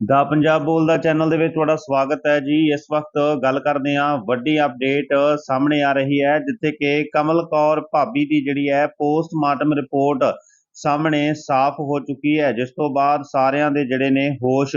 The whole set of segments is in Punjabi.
ਦਾ ਪੰਜਾਬ ਬੋਲਦਾ ਚੈਨਲ ਦੇ ਵਿੱਚ ਤੁਹਾਡਾ ਸਵਾਗਤ ਹੈ ਜੀ। ਇਸ ਵਕਤ ਗੱਲ ਕਰਦੇ ਹਾਂ, ਵੱਡੀ ਅਪਡੇਟ ਸਾਹਮਣੇ ਆ ਰਹੀ ਹੈ, ਜਿੱਥੇ ਕਿ ਕਮਲ ਕੌਰ ਭਾਬੀ ਦੀ ਜਿਹੜੀ ਹੈ ਪੋਸਟਮਾਰਟਮ ਰਿਪੋਰਟ ਸਾਹਮਣੇ ਸਾਫ਼ ਹੋ ਚੁੱਕੀ ਹੈ, ਜਿਸ ਤੋਂ ਬਾਅਦ ਸਾਰਿਆਂ ਦੇ ਜਿਹੜੇ ਨੇ ਹੋਸ਼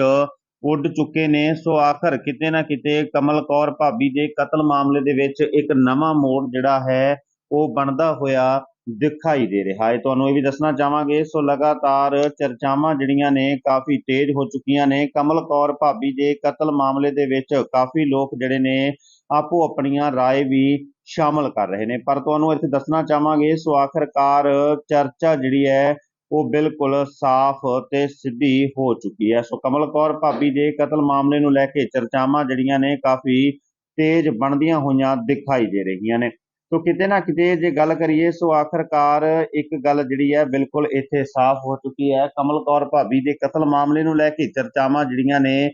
ਉੱਡ ਚੁੱਕੇ ਨੇ। ਸੋ ਆਖਰ ਕਿਤੇ ਨਾ ਕਿਤੇ ਕਮਲ ਕੌਰ ਭਾਬੀ ਦੇ ਕਤਲ ਮਾਮਲੇ ਦੇ ਵਿੱਚ ਇੱਕ ਨਵਾਂ ਮੋੜ ਜਿਹੜਾ ਹੈ, ਉਹ ਬਣਦਾ ਹੋਇਆ ਦਿਖਾਈ ਦੇ ਰਿਹਾ ਹੈ ਤੁਹਾਨੂੰ ਇਹ ਵੀ ਦੱਸਣਾ ਚਾਹਾਂਗੇ ਸੋ ਲਗਾਤਾਰ ਚਰਚਾਵਾਂ ਜਿਹੜੀਆਂ ਨੇ ਕਾਫੀ ਤੇਜ਼ ਹੋ ਚੁੱਕੀਆਂ ਨੇ ਕਮਲ ਕੌਰ ਭਾਬੀ ਦੇ ਕਤਲ ਮਾਮਲੇ ਦੇ ਵਿੱਚ ਕਾਫੀ ਲੋਕ ਜਿਹੜੇ ਨੇ ਆਪੋ ਆਪਣੀਆਂ رائے ਵੀ ਸ਼ਾਮਲ ਕਰ ਰਹੇ ਨੇ ਪਰ ਤੁਹਾਨੂੰ ਇੱਥੇ ਦੱਸਣਾ ਚਾਹਾਂਗੇ ਸੋ ਆਖਰਕਾਰ ਚਰਚਾ ਜਿਹੜੀ ਹੈ ਉਹ ਬਿਲਕੁਲ ਸਾਫ਼ ਤੇ ਸਿੱਧੀ ਹੋ ਚੁੱਕੀ ਹੈ ਸੋ ਕਮਲ ਕੌਰ ਭਾਬੀ ਦੇ ਕਤਲ ਮਾਮਲੇ ਨੂੰ ਲੈ ਕੇ ਚਰਚਾਵਾਂ ਜਿਹੜੀਆਂ ਨੇ ਕਾਫੀ ਤੇਜ਼ ਬਣਦੀਆਂ ਹੋਈਆਂ ਦਿਖਾਈ ਦੇ ਰਹੀਆਂ ਨੇ ਸੋ ਕਿਤੇ ਨਾ ਕਿਤੇ ਜੇ ਗੱਲ ਕਰੀਏ, ਸੋ ਆਖਰਕਾਰ ਇੱਕ ਗੱਲ ਜਿਹੜੀ ਹੈ ਬਿਲਕੁਲ ਇੱਥੇ ਸਾਫ਼ ਹੋ ਚੁੱਕੀ ਹੈ। ਕਮਲ ਕੌਰ ਭਾਬੀ ਦੇ ਕਤਲ ਮਾਮਲੇ ਨੂੰ ਲੈ ਕੇ ਚਰਚਾਵਾਂ ਜਿਹੜੀਆਂ ਨੇ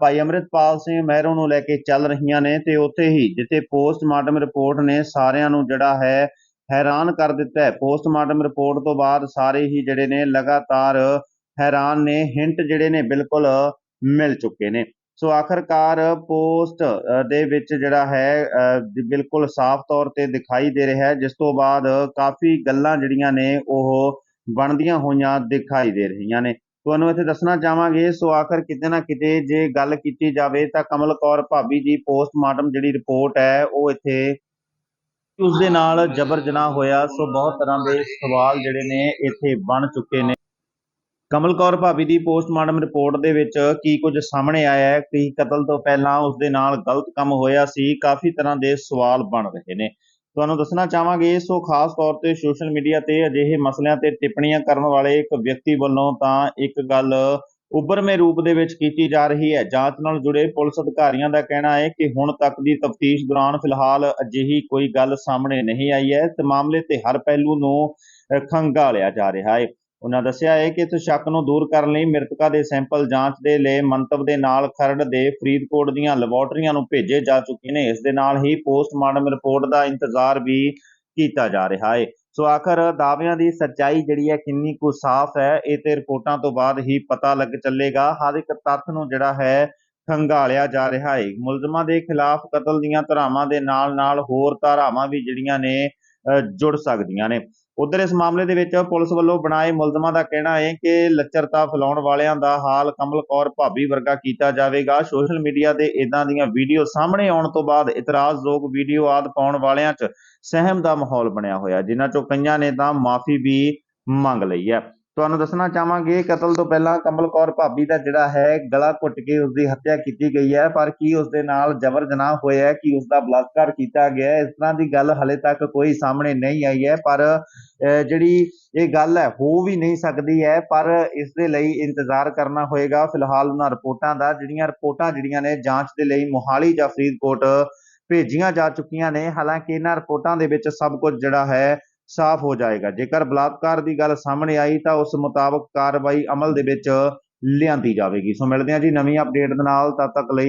ਭਾਈ ਅੰਮ੍ਰਿਤਪਾਲ ਸਿੰਘ ਮਹਿਰੋਂ ਨੂੰ ਲੈ ਕੇ ਚੱਲ ਰਹੀਆਂ ਨੇ ਤੇ ਉੱਥੇ ਹੀ ਜਿੱਥੇ ਪੋਸਟਮਾਰਟਮ ਰਿਪੋਰਟ ਨੇ, ਸਾਰਿਆਂ ਨੂੰ ਜਿਹੜਾ ਹੈ ਹੈਰਾਨ ਕਰ ਦਿੱਤਾ ਹੈ। ਪੋਸਟਮਾਰਟਮ ਰਿਪੋਰਟ ਤੋਂ ਬਾਅਦ ਸਾਰੇ ਹੀ ਜਿਹੜੇ ਨੇ ਲਗਾਤਾਰ ਹੈਰਾਨ ਨੇ, ਹਿੰਟ ਜਿਹੜੇ ਨੇ ਬਿਲਕੁਲ ਮਿਲ ਚੁੱਕੇ ਨੇ। ਸੋ ਆਖਰਕਾਰ ਪੋਸਟ ਦੇ ਵਿੱਚ ਜਿਹੜਾ ਹੈ ਬਿਲਕੁਲ ਸਾਫ਼ ਤੌਰ ਤੇ ਦਿਖਾਈ ਦੇ ਰਿਹਾ ਹੈ, ਜਿਸ ਤੋਂ ਬਾਅਦ ਕਾਫੀ ਗੱਲਾਂ ਜਿਹੜੀਆਂ ਨੇ ਉਹ ਬਣਦੀਆਂ ਹੋਈਆਂ ਦਿਖਾਈ ਦੇ ਰਹੀਆਂ ਨੇ। ਤੁਹਾਨੂੰ ਇੱਥੇ ਦੱਸਣਾ ਚਾਹਾਂਗੇ, ਸੋ ਆਖਰ ਕਿਤੇ ਨਾ ਕਿਤੇ ਜੇ ਗੱਲ ਕੀਤੀ ਜਾਵੇ ਤਾਂ ਕਮਲ ਕੌਰ ਭਾਬੀ ਜੀ ਪੋਸਟਮਾਰਟਮ ਜਿਹੜੀ ਰਿਪੋਰਟ ਹੈ, ਉਹ ਇੱਥੇ ਉਸ ਦੇ ਨਾਲ ਜਬਰ ਜਨਾਹ ਹੋਇਆ। ਸੋ ਬਹੁਤ ਤਰ੍ਹਾਂ ਦੇ ਸਵਾਲ ਜਿਹੜੇ ਨੇ ਇੱਥੇ ਬਣ ਚੁੱਕੇ ਨੇ। ਕਮਲ ਕੌਰ ਭਾਬੀ ਦੀ ਪੋਸਟਮਾਰਟਮ ਰਿਪੋਰਟ ਦੇ ਵਿੱਚ ਕੀ ਕੁਝ ਸਾਹਮਣੇ ਆਇਆ ਹੈ? ਕਿ ਕਤਲ ਤੋਂ ਪਹਿਲਾਂ ਉਸ ਦੇ ਨਾਲ ਗਲਤ ਕੰਮ ਹੋਇਆ ਸੀ। ਕਾਫੀ ਤਰ੍ਹਾਂ ਦੇ ਸਵਾਲ ਬਣ ਰਹੇ ਨੇ। ਤੁਹਾਨੂੰ ਦੱਸਣਾ ਚਾਹਾਂਗੇ ਸੋ ਖਾਸ ਤੌਰ ਤੇ ਸੋਸ਼ਲ ਮੀਡੀਆ ਤੇ ਅਜਿਹੇ ਮਸਲਿਆਂ ਤੇ ਟਿੱਪਣੀਆਂ ਕਰਨ ਵਾਲੇ ਇੱਕ ਵਿਅਕਤੀ ਵੱਲੋਂ ਤਾਂ ਇੱਕ ਗੱਲ ਉੱਭਰਵੇਂ ਰੂਪ ਦੇ ਵਿੱਚ ਕੀਤੀ ਜਾ ਰਹੀ ਹੈ। ਜਾਂਚ ਨਾਲ ਜੁੜੇ ਪੁਲਿਸ ਅਧਿਕਾਰੀਆਂ ਦਾ ਕਹਿਣਾ ਹੈ ਕਿ ਹੁਣ ਤੱਕ ਦੀ ਤਫਤੀਸ਼ ਦੌਰਾਨ ਫਿਲਹਾਲ ਅਜਿਹੀ ਕੋਈ ਗੱਲ ਸਾਹਮਣੇ ਨਹੀਂ ਆਈ ਹੈ। ਤੇ ਮਾਮਲੇ ਤੇ ਹਰ ਪਹਿਲੂ ਨੂੰ ਅ, ਖੰਗਾਲਿਆ ਜਾ ਰਿਹਾ ਹੈ। ਉਹਨਾਂ ਦੱਸਿਆ ਹੈ ਕਿ ਇਸ ਸ਼ੱਕ ਨੂੰ ਦੂਰ ਕਰਨ ਲਈ ਮ੍ਰਿਤਕਾ ਦੇ ਸੈਂਪਲ ਜਾਂਚ ਦੇ ਲਈ ਮੰਤਵ ਦੇ ਨਾਲ ਖਰੜ ਦੇ ਫਰੀਦਕੋਟ ਦੀਆਂ ਲੈਬੋਰਟਰੀਆਂ ਨੂੰ ਭੇਜੇ ਜਾ ਚੁੱਕੇ ਨੇ। ਇਸ ਦੇ ਨਾਲ ਹੀ ਪੋਸਟਮਾਰਟਮ ਰਿਪੋਰਟ ਦਾ ਇੰਤਜ਼ਾਰ ਵੀ ਕੀਤਾ ਜਾ ਰਿਹਾ ਹੈ। ਸੋ ਆਖਰ ਦਾਅਵਿਆਂ ਦੀ ਸੱਚਾਈ ਜਿਹੜੀ ਹੈ ਕਿੰਨੀ ਕੁ ਸਾਫ਼ ਹੈ, ਇਹ ਤੇ ਰਿਪੋਰਟਾਂ ਤੋਂ ਬਾਅਦ ਹੀ ਪਤਾ ਲੱਗ ਚੱਲੇਗਾ। ਹਰ ਇੱਕ ਤੱਥ ਨੂੰ ਜਿਹੜਾ ਹੈ ਖੰਗਾਲਿਆ ਜਾ ਰਿਹਾ ਹੈ। ਮੁਲਜ਼ਮਾਂ ਦੇ ਖਿਲਾਫ ਕਤਲ ਦੀਆਂ ਧਾਰਾਵਾਂ ਦੇ ਨਾਲ ਨਾਲ ਹੋਰ ਧਾਰਾਵਾਂ ਵੀ ਜਿਹੜੀਆਂ ਨੇ ਜੁੜ ਸਕਦੀਆਂ ਨੇ। ਉਧਰ ਇਸ ਮਾਮਲੇ ਦੇ ਵਿੱਚ ਪੁਲਿਸ ਵੱਲੋਂ ਬਣਾਏ ਮੁਲਜ਼ਮਾਂ ਦਾ ਕਹਿਣਾ ਹੈ ਕਿ ਲੱਚਰਤਾ ਫੈਲਾਉਣ ਵਾਲਿਆਂ ਦਾ ਹਾਲ ਕਮਲ ਕੌਰ ਭਾਬੀ ਵਰਗਾ ਕੀਤਾ ਜਾਵੇਗਾ। ਸੋਸ਼ਲ ਮੀਡੀਆ ਤੇ ਇਦਾਂ ਦੀਆਂ ਵੀਡੀਓ ਸਾਹਮਣੇ ਆਉਣ ਤੋਂ ਬਾਅਦ ਇਤਰਾਜ਼ਯੋਗ ਵੀਡੀਓ ਆਦ ਪਾਉਣ ਵਾਲਿਆਂ 'ਚ ਸਹਿਮ ਦਾ ਮਾਹੌਲ ਬਣਿਆ ਹੋਇਆ। ਜਿਨ੍ਹਾਂ 'ਚੋਂ ਕਈਆਂ ਨੇ ਤਾਂ ਮਾਫੀ ਵੀ ਮੰਗ ਲਈ ਹੈ। ਤੁਹਾਨੂੰ ਦੱਸਣਾ ਚਾਹਾਂਗੇ, ਕਤਲ ਤੋਂ ਪਹਿਲਾਂ ਕਮਲ ਕੌਰ ਭਾਬੀ ਦਾ ਜਿਹੜਾ ਹੈ, ਗਲਾ ਘੁੱਟ ਕੇ ਉਸ ਦੀ ਹੱਤਿਆ ਕੀਤੀ ਗਈ ਹੈ, ਪਰ ਕੀ ਉਸ ਦੇ ਨਾਲ ਜਬਰ ਜਨਾਹ ਹੋਇਆ ਕਿ ਉਸ ਦਾ ਬਲਾਤਕਾਰ ਕੀਤਾ ਗਿਆ ਇਸ ਤਰ੍ਹਾਂ ਦੀ ਗੱਲ ਹਲੇ ਤੱਕ ਕੋਈ ਸਾਹਮਣੇ ਨਹੀਂ ਆਈ ਹੈ, ਪਰ ਜਿਹੜੀ ਇਹ ਗੱਲ ਹੈ, ਹੋ ਵੀ ਨਹੀਂ ਸਕਦੀ ਹੈ, ਪਰ ਇਸ ਦੇ ਲਈ ਇੰਤਜ਼ਾਰ ਕਰਨਾ ਹੋਏਗਾ। ਫਿਲਹਾਲ ਉਹਨਾਂ ਰਿਪੋਰਟਾਂ ਦਾ, ਜਿਹੜੀਆਂ ਰਿਪੋਰਟਾਂ ਜਿਹੜੀਆਂ ਨੇ, ਜਾਂਚ ਦੇ ਲਈ ਮੋਹਾਲੀ ਜਾਂ ਫਰੀਦਕੋਟ ਭੇਜੀਆਂ ਜਾ ਚੁੱਕੀਆਂ ਨੇ। ਹਾਲਾਂਕਿ ਇਹਨਾਂ ਰਿਪੋਰਟਾਂ ਦੇ ਵਿੱਚ ਸਭ ਕੁਝ ਜਿਹੜਾ ਹੈ ਸਾਫ਼ ਹੋ ਜਾਏਗਾ। ਜੇਕਰ ਬਲਾਤਕਾਰ ਦੀ ਗੱਲ ਸਾਹਮਣੇ ਆਈ ਤਾਂ ਉਸ ਮੁਤਾਬਕ ਕਾਰਵਾਈ ਅਮਲ ਦੇ ਵਿੱਚ ਲਿਆਂਦੀ ਜਾਵੇਗੀ। ਸੋ ਮਿਲਦੇ ਹਾਂ ਜੀ ਨਵੀਂ ਅਪਡੇਟ ਦੇ ਨਾਲ। ਤਦ ਤੱਕ ਲਈ